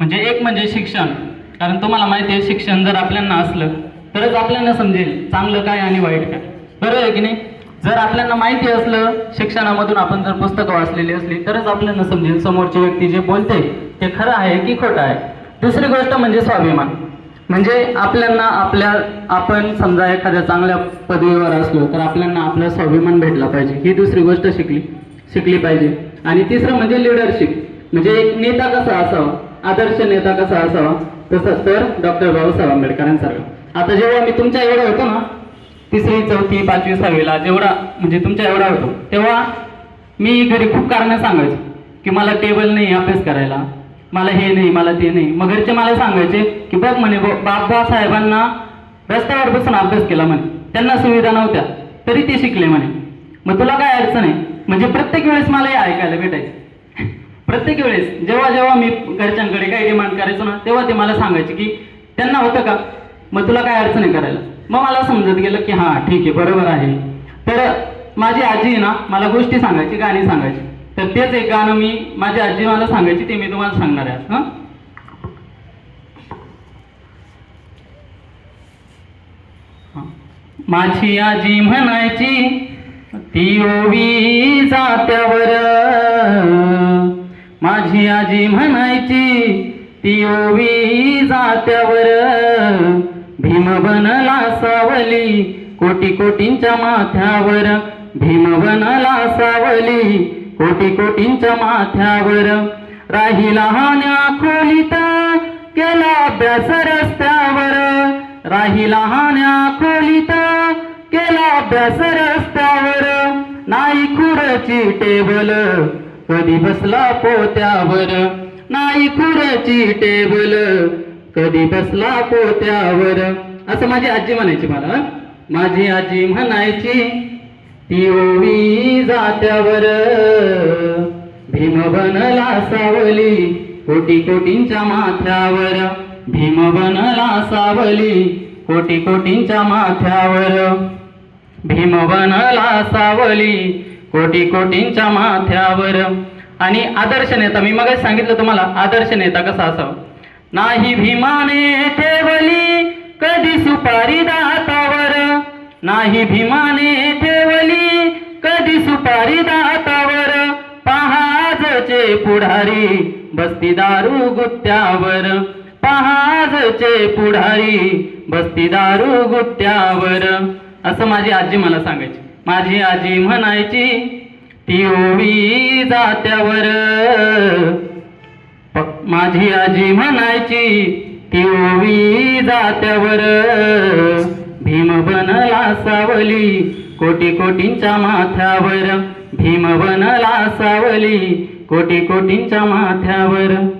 म्हणजे एक म्हणजे शिक्षण. कारण तुम्हाला माहिती आहे शिक्षण जर आपल्यांना असलं तरच आपल्याला समजेल चांगलं काय आणि वाईट काय. बरोबर आहे की नाही? जर आपल्याला माहिती असलं शिक्षणामधून आपण जर पुस्तकं वाचलेली असली तरच आपल्याला समजेल समोरची व्यक्ती जे बोलते ते खरं आहे की खोटं आहे. दुसरी गोष्ट म्हणजे स्वाभिमान. म्हणजे आपल्याला आपल्या आपण समजा एखाद्या चांगल्या पदवीवर असलो तर आपल्याला आपला स्वाभिमान भेटला पाहिजे. ही दुसरी गोष्ट शिकली शिकली पाहिजे. आणि तिसरं म्हणजे लिडरशिप म्हणजे एक नेता कसा असावा? आदर्श नेता कसा असावा? तसं तर डॉक्टर बाबासाहेब आंबेडकरांसारखं. आता जेव्हा मी तुमच्या एवढा होतो ना तिसरी चौथी पाचवी सहावीला जेवढा म्हणजे तुमच्या एवढा होतो तेव्हा मी घरी खूप कारणं सांगायचो की मला टेबल नाही अभ्यास करायला मला हे नाही मला ते नाही. मग घरचे मला सांगायचे की बघ म्हणे बाबा साहेबांना रस्त्यावर बसून अभ्यास केला म्हणे. त्यांना सुविधा नव्हत्या तरी ते शिकले म्हणे. मग तुला काय अडचण आहे? म्हणजे प्रत्येक वेळेस मला हे ऐकायला भेटायचं. प्रत्येक वेळेस जेव्हा जेव्हा मी घरच्यांकडे काही डिमांड करायचो ना तेव्हा ते मला सांगायचे की त्यांना होतं का? मग तुला काय अडचण आहे करायला? मग मला समजत गेलं की हां ठीक आहे बरोबर आहे. तर माझी आजी आहे ना मला गोष्टी सांगायची गाणी सांगायची. तर तेच एक गाणं मी माझी आजी मला सांगायची ते मी तुम्हाला सांगणार आहे हां. माझी आजी म्हणायची ती ओवी जात्यावर माझी आजी म्हणायची ती ओवी जात्यावर भीम बनला सावली कोटी कोटींच्या माथ्यावर भीम बनला सावली कोटी कोटींच्या माथ्यावर राही हान्या खोलीत केला अभ्यास रस्त्यावर. राही हान्या खोलीत केला अभ्यास रस्त्यावर. नाही खुरची टेबल कधी बसला पोत्यावर? नाही खुराची टेबल. कधी बसला पोत्यावर? असं माझी आजी म्हणायची मला माझी आजी म्हणायची ती ओवी जात्यावर. भीम बनला सावली कोटी कोटींच्या माथ्यावर. भीम बनला सावली कोटी कोटींच्या माथ्यावर. भीम बनला सावली कोटी कोटींच्या माथ्यावर. आणि आदर्श नेता मी मग सांगितलं तुम्हाला आदर्श नेता कसा असावा? नाही भीमाने ठेवली कधी सुपारी दातावर. नाही भीमाने ठेवली कधी सुपारी दातावर. पहाजचे पुढारी बस्ती दारू गुत्त्यावर पहाजचे पुढारी बस्ती दारू गुत्त्यावर असं माझी आजी मला सांगायची. माझी आजी म्हणायची ती ओवी जात्यावर. माझी आजी म्हणायची ती ओवी जात्यावर. भीम बनला सावली कोटी कोटींच्या माथ्यावर. भीम बनला सावली कोटी कोटींच्या माथ्यावर.